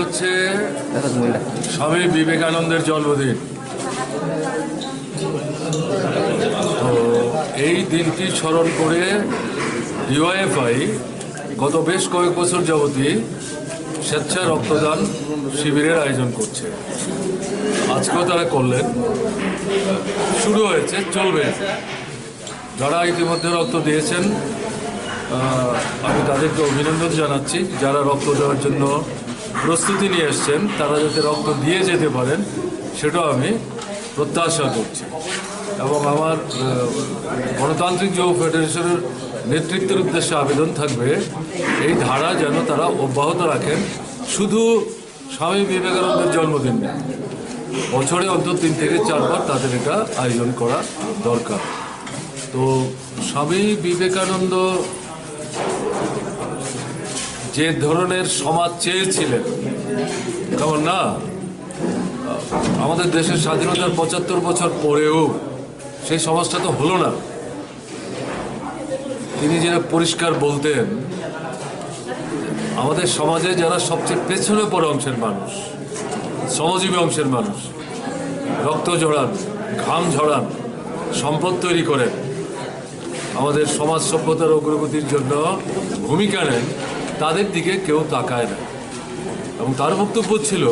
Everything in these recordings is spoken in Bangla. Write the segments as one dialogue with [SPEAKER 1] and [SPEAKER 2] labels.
[SPEAKER 1] হচ্ছে স্বামী বিবেকানন্দের জন্মদিন। তো এই দিনটি স্মরণ করে ডিওএফআই গত বেশ কয়েক বছর যাবতই স্বেচ্ছা রক্তদান শিবিরের আয়োজন করছে। আজকেও তারা করলেন। শুরু হয়েছে চলবে। যারা ইতিমধ্যে রক্ত দিয়েছেন আমি তাদেরকে অভিনন্দন জানাচ্ছি। যারা রক্ত দেওয়ার জন্য প্রস্তুতি নিয়ে এসছেন, তারা যাতে রক্ত দিয়ে যেতে পারেন, সেটাও আমি প্রত্যাশা করছি। এবং আমার গণতান্ত্রিক যুব ফেডারেশনের নেতৃত্বের উদ্দেশ্যে আবেদন থাকবে, এই ধারা যেন তারা অব্যাহত রাখেন, শুধু স্বামী বিবেকানন্দের জন্মদিন বছরে অন্তত তিন থেকে চারবার তাদের এটা আয়োজন করা দরকার। তো স্বামী বিবেকানন্দ যে ধরনের সমাজ চেয়েছিলেন। কেমন না? আমাদের দেশের স্বাধীনতার পঁচাত্তর বছর পরেও সেই সমাজটা তো হলো না। তিনি যেটা পরিষ্কার বলতেন, আমাদের সমাজে যারা সবচেয়ে পেছনে পড়ে অংশের মানুষ, শ্রমজীবী অংশের মানুষ, রক্ত জড়ান ঘাম ঝরান, সম্পদ তৈরি করেন, আমাদের সমাজ সভ্যতার অগ্রগতির জন্য ভূমিকা নেন। তাদের দিকে কেউ তাকায় না। এবং তার বক্তব্য ছিল,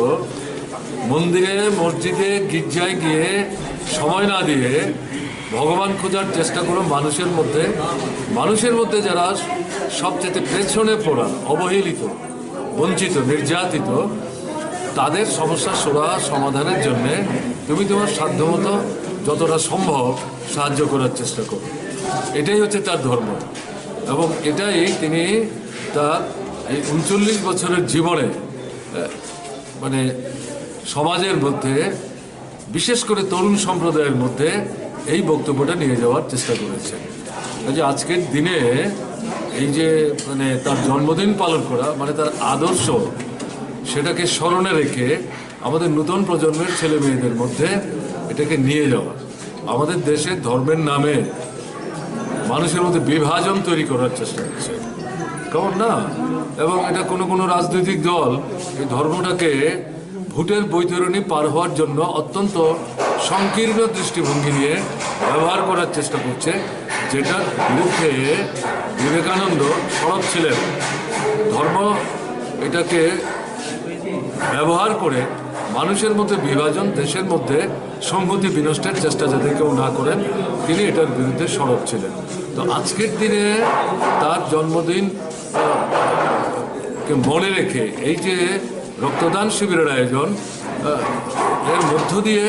[SPEAKER 1] মন্দিরে, মসজিদে, গির্জায় গিয়ে সময় না দিয়ে ভগবান খোঁজার চেষ্টা করো মানুষের মধ্যে। মানুষের মধ্যে যারা সবচেয়ে পেছনে পড়া, অবহেলিত, বঞ্চিত, নির্যাতিত, তাদের সমস্যা সুরা সমাধানের জন্যে তুমি তোমার সাধ্যমতো যতটা সম্ভব সাহায্য করার চেষ্টা করো। এটাই হচ্ছে তার ধর্ম। এবং এটাই তিনি তার এই উনচল্লিশ বছরের জীবনে মানে সমাজের মধ্যে, বিশেষ করে তরুণ সম্প্রদায়ের মধ্যে এই বক্তব্যটা নিয়ে যাওয়ার চেষ্টা করেছেন কাজে আজকের দিনে এই যে মানে তার জন্মদিন পালন করা মানে তার আদর্শ, সেটাকে স্মরণে রেখে আমাদের নতুন প্রজন্মের ছেলে মেয়েদের মধ্যে এটাকে নিয়ে যাওয়া। আমাদের দেশে ধর্মের নামে মানুষের মধ্যে বিভাজন তৈরি করার চেষ্টা করছে। কেমন না, এবং এটা কোনো কোনো রাজনৈতিক দল এই ধর্মটাকে ভোটের বৈতরণী পার হওয়ার জন্য অত্যন্ত সংকীর্ণ দৃষ্টিভঙ্গি নিয়ে ব্যবহার করার চেষ্টা করছে, যেটার বিরুদ্ধে বিবেকানন্দ সরব ছিলেন। ধর্ম এটাকে ব্যবহার করে মানুষের মধ্যে বিভাজন, দেশের মধ্যে সংহতি বিনষ্টের চেষ্টা যাতে কেউ না করেন, তিনি এটার বিরুদ্ধে সরব ছিলেন। তো আজকের দিনে তার জন্মদিন মনে রেখে এই যে রক্তদান শিবিরের আয়োজন এর মধ্য দিয়ে